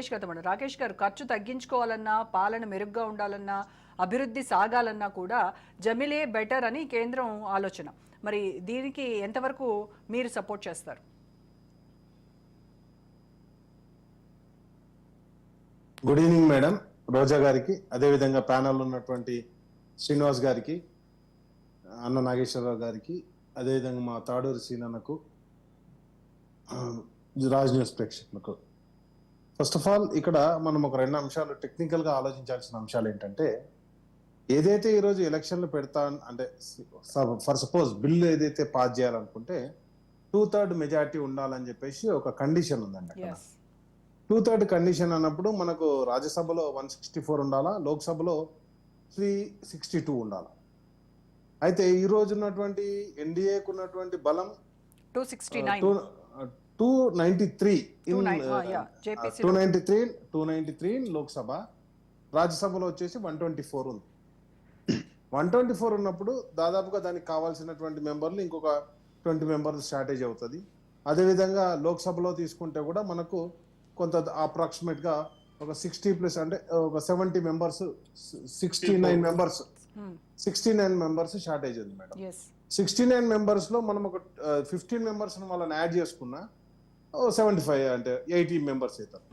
రాకేష్ రాకేష్ గారు ఖర్చు తగ్గించుకోవాలన్నా పాలన మెరుగ్గా ఉండాలన్నా అభివృద్ధి సాగాలన్నా కూడా జమిలే బెటర్ అని కేంద్రం ఆలోచన. మరి దీనికి ఎంతవరకు మీరు సపోర్ట్ చేస్తారు? Good evening madam. రోజా గారికి అదేవిధంగా ప్యానల్ ఉన్నటువంటి శ్రీనివాస్ గారికి అన్న నాగేశ్వరరావు గారికి అదేవిధంగా మా తాడూరు సీనన్నకు రాజ్ న్యూస్ ప్రేక్షకులకు ఫస్ట్ ఆఫ్ ఆల్ ఇక్కడ మనం ఒక రెండు అంశాలు టెక్నికల్గా ఆలోచించాల్సిన అంశాలు ఏంటంటే ఏదైతే ఈరోజు ఎలక్షన్లు పెడతా అంటే ఫర్ సపోజ్ బిల్లు ఏదైతే పాస్ చేయాలనుకుంటే టూ థర్డ్ మెజారిటీ ఉండాలని చెప్పేసి ఒక కండిషన్ ఉందండి అక్కడ. టూ థర్డ్ కండిషన్ అన్నప్పుడు మనకు రాజ్యసభలో వన్ సిక్స్టీ ఫోర్ ఉండాలా లోక్సభలో త్రీ సిక్స్టీ టూ ఉండాలా? అయితే ఈ రోజు ఉన్నటువంటి ఎన్డీఏకు ఉన్నటువంటి బలం two sixty nine two ninety three 290, yeah, JPC two ninety three two ninety three Lok Sabha రాజ్యసభలో వచ్చేసి వన్ ట్వంటీ ఫోర్ ఉంది. వన్ ట్వంటీ ఫోర్ ఉన్నప్పుడు దాదాపుగా దానికి కావాల్సినటువంటి మెంబర్లు ఇంకొక ట్వంటీ మెంబర్స్ స్ట్రాటజీ అవుతుంది. అదేవిధంగా లోక్సభలో తీసుకుంటే కూడా మనకు కొంత అప్రాక్సిమేట్గా ఒక సిక్స్టీ ప్లస్ అంటే ఒక seventy members sixty nine members sixty nine members shortage ఉంది మేడం. సిక్స్టీ నైన్ మెంబర్స్లో మనం ఒక ఫిఫ్టీన్ మెంబర్స్ వాళ్ళని యాడ్ చేసుకున్నా సెవెంటీ ఫైవ్ అంటే ఎయిటీ మెంబర్స్ అవుతారు.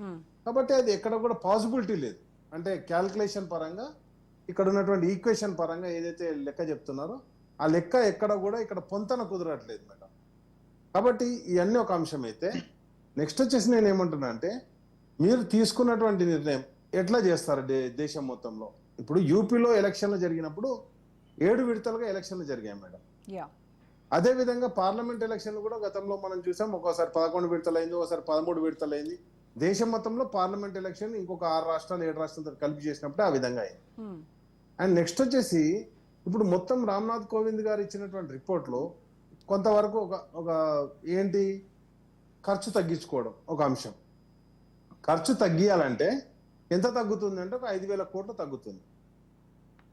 కాబట్టి అది ఎక్కడ కూడా పాసిబిలిటీ లేదు. అంటే క్యాల్కులేషన్ పరంగా ఇక్కడ ఉన్నటువంటి ఈక్వేషన్ పరంగా ఏదైతే లెక్క చెప్తున్నారో ఆ లెక్క ఎక్కడ కూడా ఇక్కడ పొంతన కుదరట్లేదు మేడం. కాబట్టి ఇవన్నీ ఒక అంశం అయితే నెక్స్ట్ వచ్చేసి నేను ఏమంటున్నా అంటే మీరు తీసుకున్నటువంటి నిర్ణయం ఎట్లా చేస్తారు దేశం మొత్తంలో? ఇప్పుడు యూపీలో ఎలక్షన్లు జరిగినప్పుడు ఏడు విడతలుగా ఎలక్షన్లు జరిగాయి మేడం. యా అదే విధంగా పార్లమెంట్ ఎలక్షన్లు కూడా గతంలో మనం చూసాం. ఒక్కోసారి పదకొండు విడతలైంది ఒకసారి పదమూడు విడతలైంది. దేశం మొత్తంలో పార్లమెంట్ ఎలక్షన్ ఇంకొక ఆరు రాష్ట్రాలు ఏడు రాష్ట్రాలతో కలిపి చేసినప్పుడు ఆ విధంగా అయింది. అండ్ నెక్స్ట్ వచ్చేసి ఇప్పుడు మొత్తం రామ్నాథ్ కోవింద్ గారు ఇచ్చినటువంటి రిపోర్ట్లో కొంతవరకు ఒక ఒక ఏంటి? ఖర్చు తగ్గించుకోవడం ఒక అంశం. ఖర్చు తగ్గియాలంటే ఎంత తగ్గుతుంది అంటే ఒక ఐదు వేల కోట్లు తగ్గుతుంది.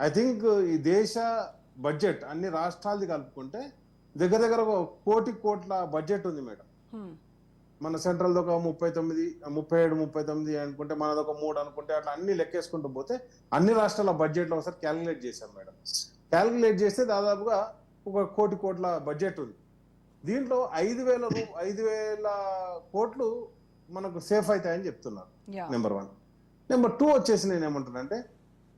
ఐ థింక్ ఈ దేశ బడ్జెట్ అన్ని రాష్ట్రాలది కలుపుకుంటే దగ్గర దగ్గర ఒక కోటి కోట్ల బడ్జెట్ ఉంది మేడం. మన సెంట్రల్ ఒక ముప్పై తొమ్మిది ముప్పై ఏడు ముప్పై తొమ్మిది అనుకుంటే మనది ఒక మూడు అనుకుంటే అట్లా అన్ని లెక్కేసుకుంటూ పోతే అన్ని రాష్ట్రాల బడ్జెట్లు ఒకసారి క్యాలిక్యులేట్ చేశాం మేడం. క్యాలిక్యులేట్ చేస్తే దాదాపుగా ఒక కోటి కోట్ల బడ్జెట్ ఉంది. దీంట్లో ఐదు వేల రూ ఐదు వేల కోట్లు మనకు సేఫ్ అవుతాయని చెప్తున్నారు నెంబర్ వన్. నెంబర్ టూ వచ్చేసి నేను ఏమంటున్నా అంటే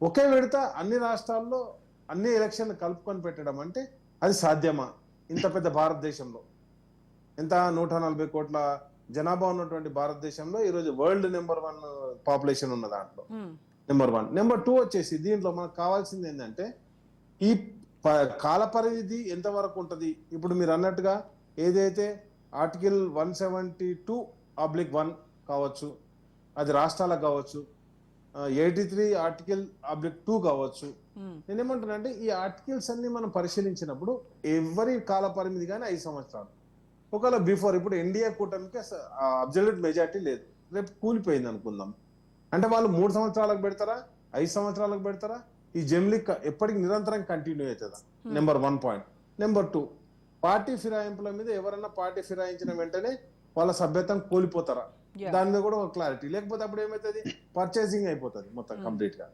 ఒకే విడత అన్ని రాష్ట్రాల్లో అన్ని ఎలక్షన్లు కలుపుకొని పెట్టడం అంటే అది సాధ్యమా? ఇంత పెద్ద భారతదేశంలో ఎంత నూట నలభై కోట్ల జనాభా ఉన్నటువంటి భారతదేశంలో ఈరోజు వరల్డ్ నెంబర్ వన్ పాపులేషన్ ఉన్న దాంట్లో. Number one. నెంబర్ టూ వచ్చేసి దీంట్లో మనకు కావాల్సింది ఏంటంటే ఈ కాల పరిధి ఎంతవరకు ఉంటుంది? ఇప్పుడు మీరు అన్నట్టుగా ఏదైతే article one seventy two oblique one కావచ్చు అది రాష్ట్రాలకు కావచ్చు eighty three article oblique two కావచ్చు. నేనేమంటున్నానంటే ఈ ఆర్టికల్స్ అన్ని మనం పరిశీలించినప్పుడు ఎవరి కాల పరిమితి కానీ ఐదు సంవత్సరాలు. ఒకవేళ బిఫోర్ ఇప్పుడు ఎన్డీఏ కూటమికి అబ్జల్యూట్ మెజార్టీ లేదు. రేపు కూలిపోయింది అనుకుందాం. అంటే వాళ్ళు మూడు సంవత్సరాలకు పెడతారా? ఐదు సంవత్సరాలకు పెడతారా? ఈ జమ్లీ ఎప్పటికి నిరంతరం కంటిన్యూ అవుతుందా? Number one point number two party ఫిరాయింపుల మీద ఎవరైనా పార్టీ ఫిరాయించిన వెంటనే వాళ్ళ సభ్యత్వం కోల్పోతారా. దాని మీద కూడా ఒక క్లారిటీ లేకపోతే అప్పుడు ఏమవుతుంది పర్చేసింగ్ అయిపోతుంది మొత్తం కంప్లీట్గా.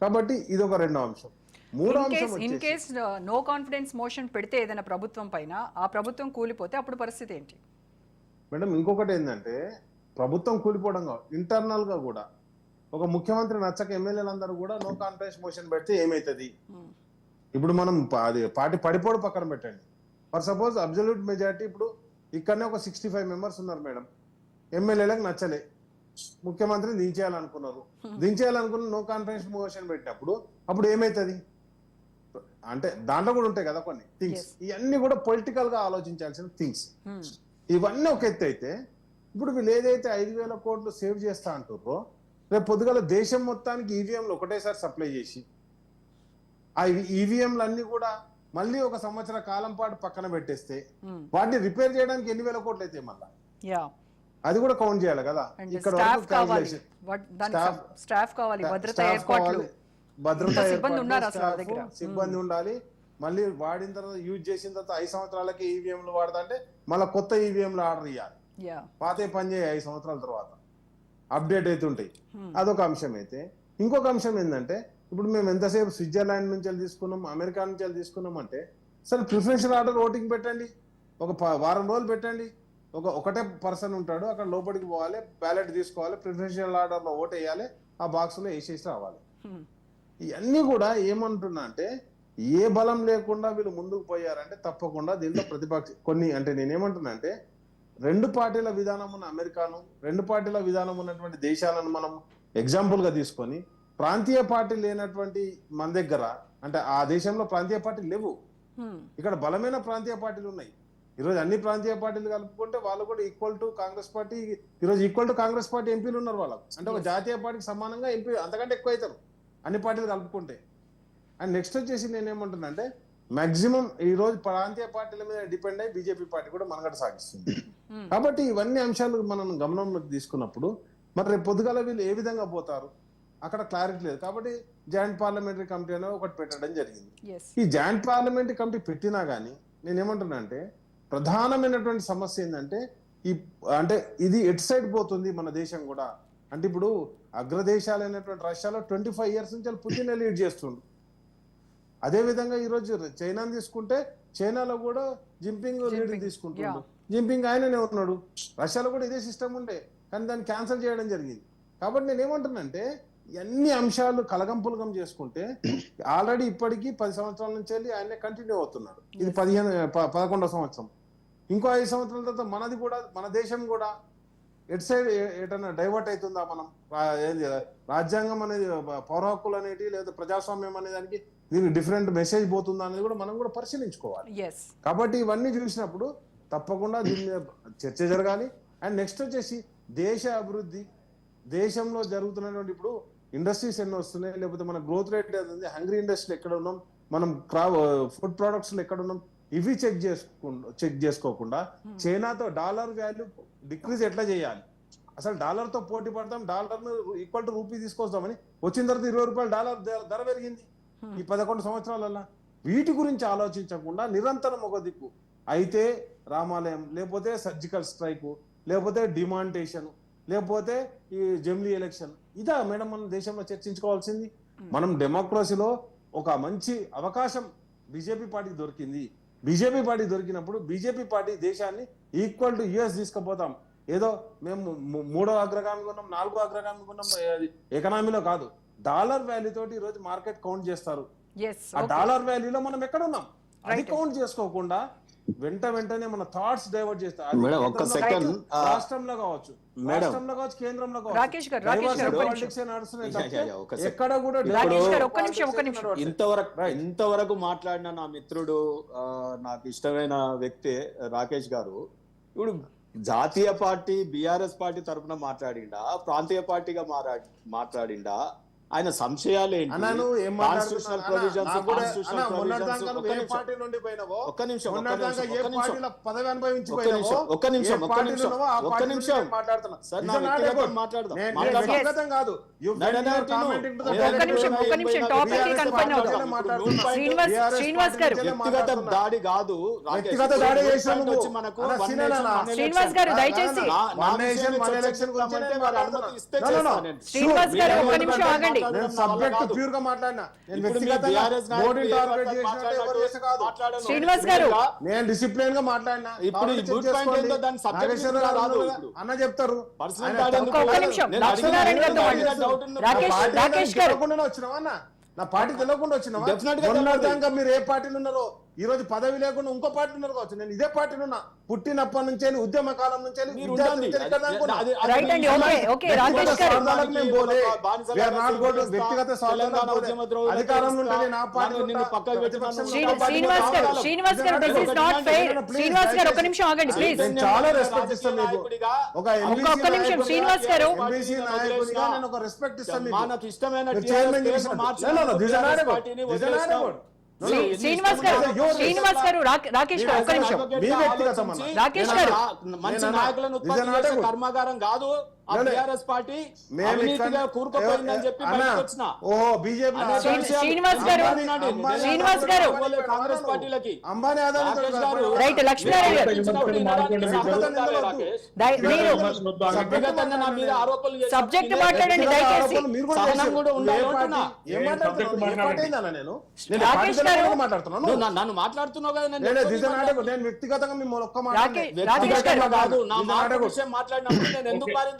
కాబట్టి ఇది ఒక రెండో అంశం. ఇన్ కేస్ ఇన్ వచ్చేసి కేస్ నో కాన్ఫిడెన్స్ మోషన్ పెడితే ఏదైనా ప్రభుత్వం పైన ఆ ప్రభుత్వం కూలిపోతే అప్పుడు పరిస్థితి ఏంటి? మేడం ఇంకొకటి ఏంటంటే ప్రభుత్వం కూలిపోవడం ఇంటర్నల్గా కూడా. ఒక ముఖ్యమంత్రి నచ్చక ఎమ్మెల్యేలందరూ కూడా నో కాన్ఫిడెన్స్ మోషన్ పెడితే ఏమైతుంది? ఇప్పుడు మనం అది పార్టీ పడిపోడు పక్కన పెట్టండి. ఫర్ సపోజ్ అబ్జల్యూట్ మెజారిటీ ఇప్పుడు ఇక్కడనే ఒక సిక్స్టీ ఫైవ్ మెంబర్స్ ఉన్నారు మేడం. ఎమ్మెల్యేలకు నచ్చలే. ముఖ్యమంత్రిని దించేయాలనుకున్నారు. దించేయాలనుకున్న నో కాన్ఫిడెన్స్ మోషన్ పెట్టినప్పుడు అప్పుడు ఏమైతుంది? అంటే దాంట్లో కూడా ఉంటాయి కదా కొన్ని థింగ్స్ ఇవన్నీ కూడా పొలిటికల్గా ఆలోచించాల్సిన థింగ్స్ ఇవన్నీ ఒక ఎత్తు అయితే ఇప్పుడు వీళ్ళు ఏదైతే ఐదు వేల కోట్లు సేవ్ చేస్తా అంటారో రేపు పొద్దుగల దేశం మొత్తానికి ఈవీఎంలు ఒకటేసారి సప్లై చేసి ఆ ఈవీఎంలు అన్ని కూడా మళ్ళీ ఒక సంవత్సర కాలం పాటు పక్కన పెట్టేస్తే వాటిని రిపేర్ చేయడానికి ఎన్ని వేల కోట్లు అయితే మళ్ళా? అది కూడా కౌంట్ చేయాలి కదా. ఇక్కడ స్టాఫ్ కావాలి. భద్రత ఏర్పాట్లు. సిబ్బంది ఉండాలి. మళ్ళీ వాడిన తర్వాత యూజ్ చేసిన తర్వాత ఐదు సంవత్సరాలకి ఈవీఎంలు వాడతా అంటే మళ్ళీ కొత్త ఈవీఎంలు ఆర్డర్ ఇవ్వాలి పాతే పని చేయ ఐదు సంవత్సరాల తర్వాత. అప్డేట్ అవుతుంటాయి అదొక అంశం అయితే. ఇంకొక అంశం ఏంటంటే ఇప్పుడు మేము ఎంతసేపు స్విట్జర్లాండ్ నుంచి వెళ్ళి తీసుకున్నాం అమెరికా నుంచి వెళ్ళి తీసుకున్నాం అంటే సరే ప్రిఫరెన్షియల్ ఆర్డర్ ఓటింగ్ పెట్టండి. ఒక వారం రోజులు పెట్టండి. ఒక ఒకటే పర్సన్ ఉంటాడు అక్కడ లోపలికి పోవాలి బ్యాలెట్ తీసుకోవాలి ప్రిఫరెన్షియల్ ఆర్డర్లో ఓట్ వేయాలి ఆ బాక్స్లో వేసేసి రావాలి. ఇవన్నీ కూడా ఏమంటున్నా అంటే ఏ బలం లేకుండా వీళ్ళు ముందుకు పోయారంటే తప్పకుండా దీంట్లో ప్రతిపక్ష కొన్ని అంటే నేనేమంటున్నా అంటే రెండు పార్టీల విధానం ఉన్న అమెరికాను రెండు పార్టీల విధానం ఉన్నటువంటి దేశాలను మనం ఎగ్జాంపుల్గా తీసుకొని ప్రాంతీయ పార్టీ లేనటువంటి మన దగ్గర అంటే ఆ దేశంలో ప్రాంతీయ పార్టీలు లేవు. ఇక్కడ బలమైన ప్రాంతీయ పార్టీలు ఉన్నాయి ఈరోజు అన్ని ప్రాంతీయ పార్టీలు కలుపుకుంటే వాళ్ళు కూడా ఈక్వల్ టు కాంగ్రెస్ పార్టీ ఈరోజు ఈక్వల్ టు కాంగ్రెస్ పార్టీ ఎంపీలు ఉన్నారు వాళ్ళకు. అంటే ఒక జాతీయ పార్టీకి సమానంగా ఎంపీ అంతకంటే ఎక్కువ అవుతారు అన్ని పార్టీలు కలుపుకుంటే. అండ్ నెక్స్ట్ వచ్చేసి నేనేమంటున్నా అంటే మాక్సిమం ఈ రోజు ప్రాంతీయ పార్టీల మీద డిపెండ్ అయ్యి బీజేపీ పార్టీ కూడా మనగడ సాగిస్తుంది. Hmm. కాబట్టి ఇవన్నీ అంశాలు మనం గమనంలోకి తీసుకున్నప్పుడు మరి రేపు పొద్దుగాల వీళ్ళు ఏ విధంగా పోతారు? అక్కడ క్లారిటీ లేదు. కాబట్టి జాయింట్ పార్లమెంటరీ కమిటీ అనేది ఒకటి పెట్టడం జరిగింది. ఈ జాయింట్ పార్లమెంటరీ కమిటీ పెట్టినా కానీ నేనేమంటున్నా అంటే ప్రధానమైనటువంటి సమస్య ఏంటంటే ఈ అంటే ఇది ఎటు సైడ్ పోతుంది మన దేశం కూడా? అంటే ఇప్పుడు అగ్రదేశాలైనటువంటి రష్యాలో ట్వంటీ ఫైవ్ ఇయర్స్ నుంచి వాళ్ళు పుతిన్ లీడ్ చేస్తుండ్రు. అదే విధంగా ఈ రోజు చైనాని తీసుకుంటే చైనాలో కూడా జింపింగ్ లీడ్ జింపింగ్, తీసుకుంటుండు. జింపింగ్ ఆయననే ఉన్నాడు. రష్యాలో కూడా ఇదే సిస్టమ్ ఉండే. కానీ దాన్ని క్యాన్సిల్ చేయడం జరిగింది. కాబట్టి నేను ఏమంటున్నానంటే అన్ని అంశాలు కలగంపులగం చేసుకుంటే ఆల్రెడీ ఇప్పటికీ పది సంవత్సరాల నుంచి వెళ్ళి ఆయనే కంటిన్యూ అవుతున్నాడు. ఇది పదిహేను ప- పదకొండవ సంవత్సరం. ఇంకో ఐదు సంవత్సరాల తర్వాత మనది కూడా మన దేశం కూడా ఎటు సైడ్ ఏ- ఎటన్నా డైవర్ట్ అవుతుందా మనం? ఏంది రాజ్యాంగం అనేది పౌర హక్కులు అనేటి లేదా ప్రజాస్వామ్యం అనే దానికి దీనికి డిఫరెంట్ మెసేజ్ పోతుందా అనేది కూడా మనం కూడా పరిశీలించుకోవాలి. కాబట్టి ఇవన్నీ చూసినప్పుడు తప్పకుండా దీని మీద చర్చ జరగాలి. అండ్ నెక్స్ట్ వచ్చేసి దేశ అభివృద్ధి దేశంలో జరుగుతున్నటువంటి ఇప్పుడు ఇండస్ట్రీస్ ఎన్ని వస్తున్నాయి లేకపోతే మన గ్రోత్ రేట్ హంగ్రీ ఇండస్ట్రీ ఎక్కడ ఉన్నాం? మనం క్రా ఫుడ్ ప్రొడక్ట్స్ ఎక్కడ ఉన్నాం? ఇవి చెక్ చేసుకోకుండా చెక్ చేసుకోకుండా చైనాతో డాలర్ వాల్యూ డిక్రీజ్ ఎట్లా చేయాలి? అసలు డాలర్తో పోటీ పడతాం డాలర్ ఈక్వల్ టు రూపీ తీసుకొస్తామని వచ్చిన తర్వాత ఇరవై రూపాయలు డాలర్ ధర- ధర పెరిగింది. ఈ పదకొండు సంవత్సరాలలో వీటి గురించి ఆలోచించకుండా నిరంతరం ఒక దిక్కు. అయితే రామాలయం లేకపోతే సర్జికల్ స్ట్రైక్ లేకపోతే డిమాంటేషన్ లేకపోతే ఈ జమిలీ ఎలక్షన్ ఇదా మేడం మన దేశంలో చర్చించుకోవాల్సింది. మనం డెమోక్రసీలో ఒక మంచి అవకాశం బీజేపీ పార్టీకి దొరికింది. బీజేపీ పార్టీ దొరికినప్పుడు బీజేపీ పార్టీ దేశాన్ని ఈక్వల్ టు యుఎస్ తీసుకుపోతాం ఏదో మేము మూడో అగ్రగామిగా ఉన్నాం నాలుగో అగ్రగామిగా ఉన్నాం ఎకనామీలో కాదు డాలర్ వాల్యూ తోటి ఈ రోజు మార్కెట్ కౌంట్ చేస్తారు. ఆ. డాలర్ వాల్యూలో మనం ఎక్కడ ఉన్నాం అది. కౌంట్ చేసుకోకుండా వెంట వెంటనే మన థాట్స్ డైవర్ట్ చేస్తారు రాష్ట్రంలో కావచ్చు. రాష్ట్రంలో కావచ్చు కేంద్రంలో కావచ్చు. ఎక్కడ కూడా రాకేష్ diverse గారు, ఒక్క నిమిషం, ఒక్క politics నిమిషం. నడవట్లేదు. ఇంతవరకు. ఇంతవరకు మాట్లాడిన నా మిత్రుడు నాకు ఇష్టమైన వ్యక్తి రాకేష్ గారు ఇప్పుడు జాతీయ పార్టీ బిఆర్ఎస్ పార్టీ తరపున మాట్లాడిండా ప్రాంతీయ పార్టీగా మాట్లాడిండా ఆయన సంశయాలు కాన్స్టిట్యూషనల్ ప్రొవిజన్స్ ఒక్క నిమిషం ఒక్క నిమిషం ఒక్క నిమిషం ఒక్క నిమిషం పదవి అనుభవించి ఒక్క ఒక్క ఒక్క మాట్లాడుతున్నా. వ్యక్తిగతం మాట్లాడదాం. కాదు. దాడి కాదు. వ్యక్తిగత దాడి మనకు శ్రీనివాస్. గారు, దయచేసి. శ్రీనివాస్ గారు, ఒక్క నిమిషం ఆగండి. సబ్జెక్ట్గా మాట్లాడినా. శ్రీనివాస్ గారు. నేను డిసిప్లిన్గా మాట్లాడినా. ఇప్పుడు. అన్న చెప్తారు. రాకేష్- గారు. వచ్చినావా? అన్న నా పార్టీ తెలియకుండా వచ్చినావా? మీరు ఏ పార్టీలు ఉన్నారో ఈ రోజు పదవి లేకుండా ఇంకో పార్టీ ఉన్నారు కావచ్చు. నేను ఇదే పార్టీలో ఉన్నా. పుట్టినప్పటి నుంచి ఉద్యమ కాలం నుంచి వ్యక్తిగత పార్టీ పార్టీ శ్రీనివాస్ గారు కావాలి. శ్రీనివాస్ గారు దిస్ ఇస్ ఒక. నిమిషం ఆగండి ప్లీజ్ నేను చాలా రెస్పెక్ట్ ఇస్తాను మీకు. ఒక ఒక్క- నిమిషం, శ్రీనివాస్ గారు. ఎంబీసీ నాయకుడిగా నేను ఒక రెస్పెక్ట్ ఇస్తాను మీకు మనకు ఇష్టమైన శ్రీనివాస్ గారు శ్రీనివాస్ గారు రాక్- రాకేష్ గారు ఒక్క నిమిషం. రాకేష్ గారు. మంచి నాయకులను ఉత్పత్తి చేసే. కర్మాగారం కాదు ఆ. బీఆర్ఎస్ పార్టీ అవినీతిగా కూరుకుపోయిందని చెప్పి వచ్చిన ఓహో బీజేపీ శ్రీనివాస్ గారు, శ్రీనివాస్ గారు. కాంగ్రెస్ పార్టీలకి అంబానీ ఆదాని రైట్, లక్ష్మీనారాయణ నా మీద ఆరోపణలు సబ్జెక్ట్ మాట్లాడండి దయచేసి. కూడా సహనం ఉండాలి అంటున్నా. మాట్లాడుతున్నాను? నన్ను- మాట్లాడుతున్నావు కదా నేను వ్యక్తిగతంగా మిమ్మల్ని ఒక్క మాట రాకేష్- అన్లే. రాకేష్ గారు. వ్యక్తిగతంగా కాదు నా. విషయం మాట్లాడినప్పుడు నేను ఎందుకు మారిందో